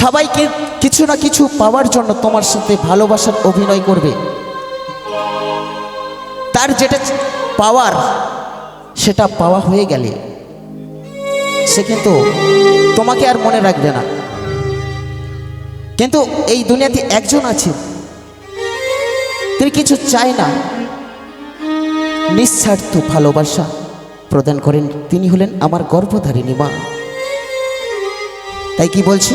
সবাইকে কিছু না কিছু পাওয়ার জন্য তোমার সাথে ভালোবাসার অভিনয় করবে। তার যেটা পাওয়ার, সেটা পাওয়া হয়ে গেলে সে কিন্তু তোমাকে আর মনে রাখবে না। কিন্তু এই দুনিয়াতে একজন আছে, তিনি কিছু চায় না। নিঃস্বার্থ ভালোবাসা প্রদান করেন। তিনি হলেন আমার গর্ভধারিণী মা। তাই কি বলছি?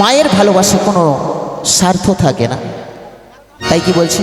মায়ের ভালোবাসা কোনো স্বার্থ থাকে না। তাই কি বলছি?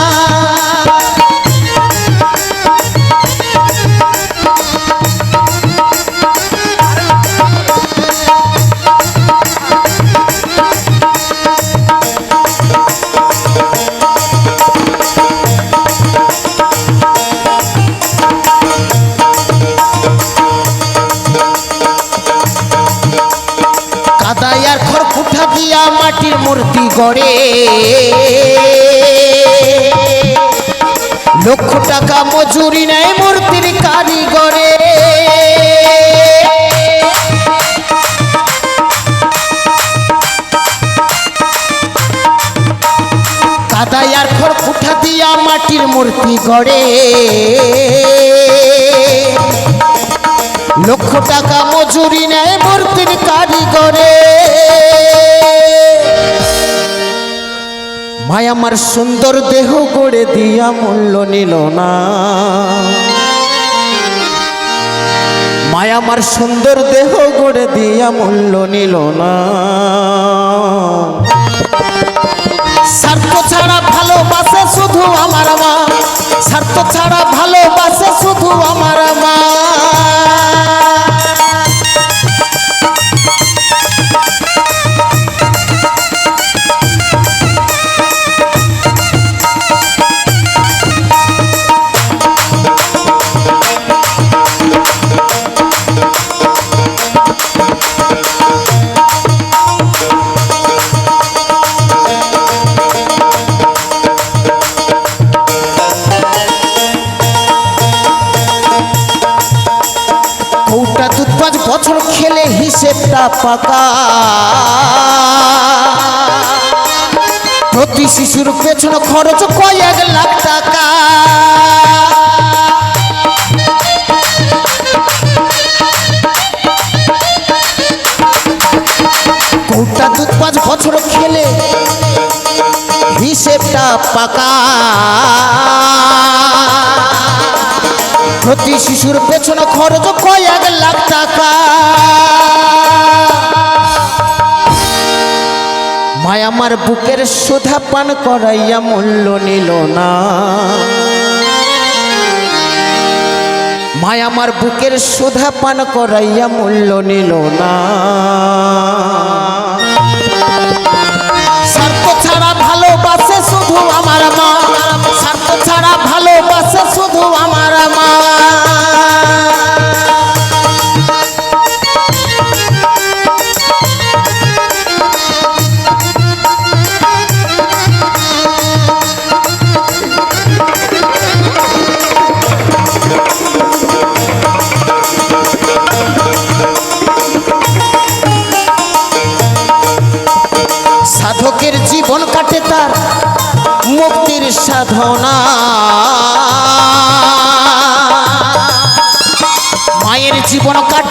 গড়ে লক্ষ টাকা মজুরি নেয় মূর্তির কারিগরে। কাদায় আর খড়কুঠা দিয়া মাটির মূর্তি গড়ে। লক্ষ টাকা মজুরি নেয় মূর্তির কারিগরে। আমার সুন্দর দেহ গড়ে দিয়া মূল্য নিল না। মায় আমার সুন্দর দেহ গড়ে দিয়া মূল্য নিল না। স্বার্থ ছাড়া ভালোবাসে শুধু আমার মা। স্বার্থ ছাড়া ভালোবাসে শুধু আমার কৌটা দুধ পাঁচ বছর খেলে হিসেবটা পাকা। প্রতি শিশুর পেছনে খরচ কয়েক লাখ টাকা। কৌটা দুধ পাঁচ বছর খেলে হিসেবটা পাকা। প্রতি শিশুর পেছনে খরচ কয়েক লাখ টাকা। মায় আমার বুকের সুধা পান করাইয়া মূল্য নিল না। মায় আমার বুকের সুধা পান করাইয়া মূল্য নিল না।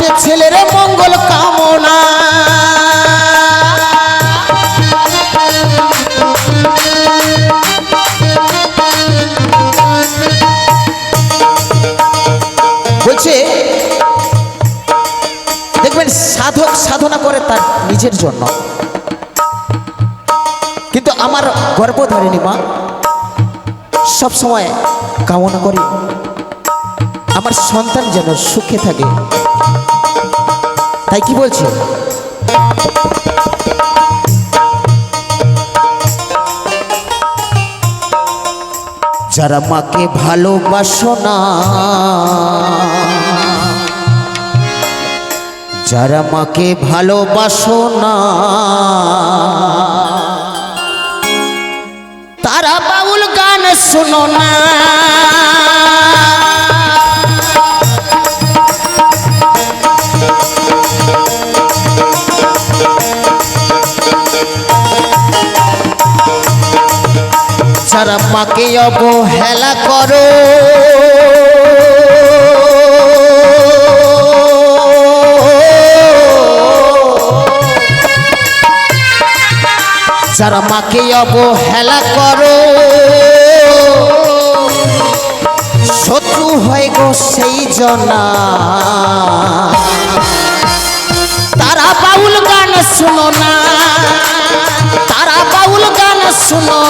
জীবন ছেলের মঙ্গল কামনা। বলছে, দেখবেন সাধক সাধনা করে তার নিজের জন্য। কিন্তু আমার গর্ব ধরেনি মা সব সময় কামনা করি। আমার সন্তান যেন সুখে থাকে। তাই কি বলছে? যারা মাকে ভালোবাসো না, যারা মাকে ভালোবাসো না, তারা বাউল গান শোনো না। যারা মাকে অবহেলা করো। যারা মাকে অবহেলা করো। শত্রু হয় গো সেই জনা। তারা বাউল গান শুনো না। তারা বাউল গান শুনো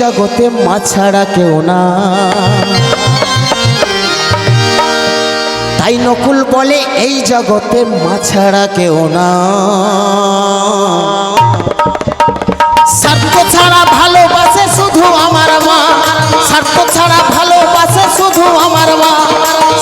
জগতে মাছাড়া কেউ না। তাই নকুল বলে এই জগতে মাছাড়া কেউ না।